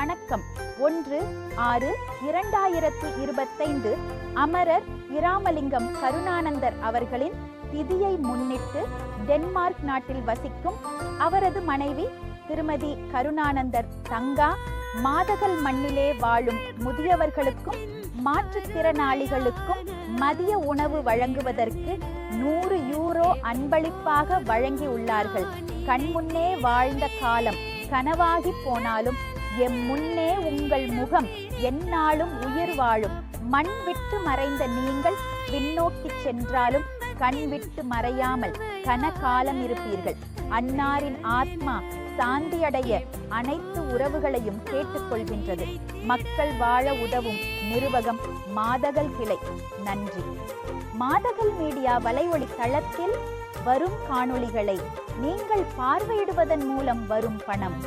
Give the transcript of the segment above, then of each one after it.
வணக்கம். ஒன்று ஆறு இரண்டாயிரத்து இருபத்தைந்து அமரர் இராமலிங்கம் கருணானந்தர் அவர்களின் திதியை முன்னிட்டு டென்மார்க் நாட்டில் வசிக்கும் அவரது மனைவி திருமதி கருணானந்தர் தங்கா மாதகல் மண்ணிலே வாழும் முதியவர்களுக்கும் மாற்றுத்திறனாளிகளுக்கும் மதிய உணவு வழங்குவதற்கு நூறு யூரோ அன்பளிப்பாக வழங்கியுள்ளார்கள். கண்முன்னே வாழ்ந்த காலம் கனவாகி போனாலும் எம் முன்னே உங்கள் முகம் எந்நாளும் உயிர் வாழும். மண் விட்டு மறைந்த நீங்கள் விண்ணோக்கி சென்றாலும் கண் விட்டு மறையாமல் கனகாலம் இருப்பீர்கள். அன்னாரின் ஆத்மா சாந்தியடைய அனைத்து உறவுகளையும் கேட்டுக்கொள்கின்றது. மக்கள் வாழ உதவும் நிருபகம் மாதகல் கிளை. நன்றி. மாதகல் மீடியா வலையொலி தளத்தில் வரும் காணொளிகளை நீங்கள் பார்வையிடுவதன் மூலம் வரும் பணம்.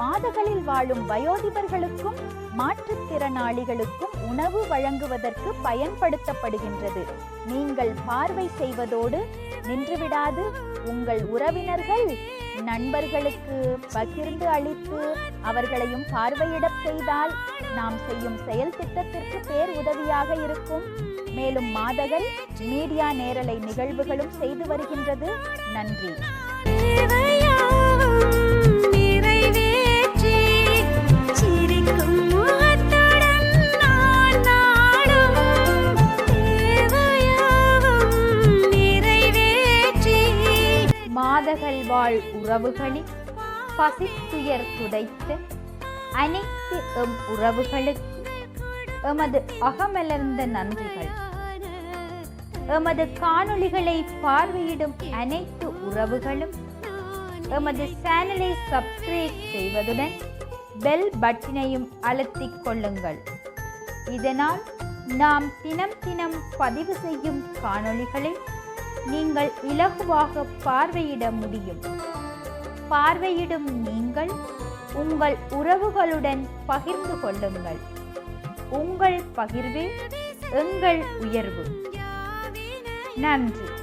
மாதகளில் வாழும் வயோதிபர்களுக்கும் மாற்றுத்திறனாளிகளுக்கும் உணவு வழங்குவதற்கு பயன்படுத்தப்படுகின்றது. நீங்கள் பார்வை செய்வதோடு நின்றுவிடாது. உங்கள் உறவினர்கள் நண்பர்களுக்கு பகிர்ந்து அளித்து அவர்களையும் பார்வையிடச் செய்தால் நாம் செய்யும் செயல் திட்டத்திற்கு பேர் உதவியாக இருக்கும். மேலும் மாதகர் மீடியா நேரலை நிகழ்வுகளும் செய்து வருகின்றது. நன்றி. மாதகள் வாழ் உறவுகளில் பசித்துயர் துடைத்து அனைத்து எம் உறவுகளுக்கு எமது அகமலர்ந்த நன்றிகள். எமது காணொளிகளை பார்வையிடும் அனைத்து உறவுகளும் எமது சேனலை சப்ஸ்கிரைப் செய்வதுடன் பெல் பட்டினையும் அழுத்திக் கொள்ளுங்கள். இதனால் நாம் தினம் தினம் பதிவு செய்யும் காணொளிகளை நீங்கள் இலகுவாக பார்வையிட முடியும். பார்வையிடும் நீங்கள் உங்கள் உறவுகளுடன் பகிர்ந்து கொள்ளுங்கள். உங்கள் பகிர்வே எங்கள் உயர்வு. நன்றி.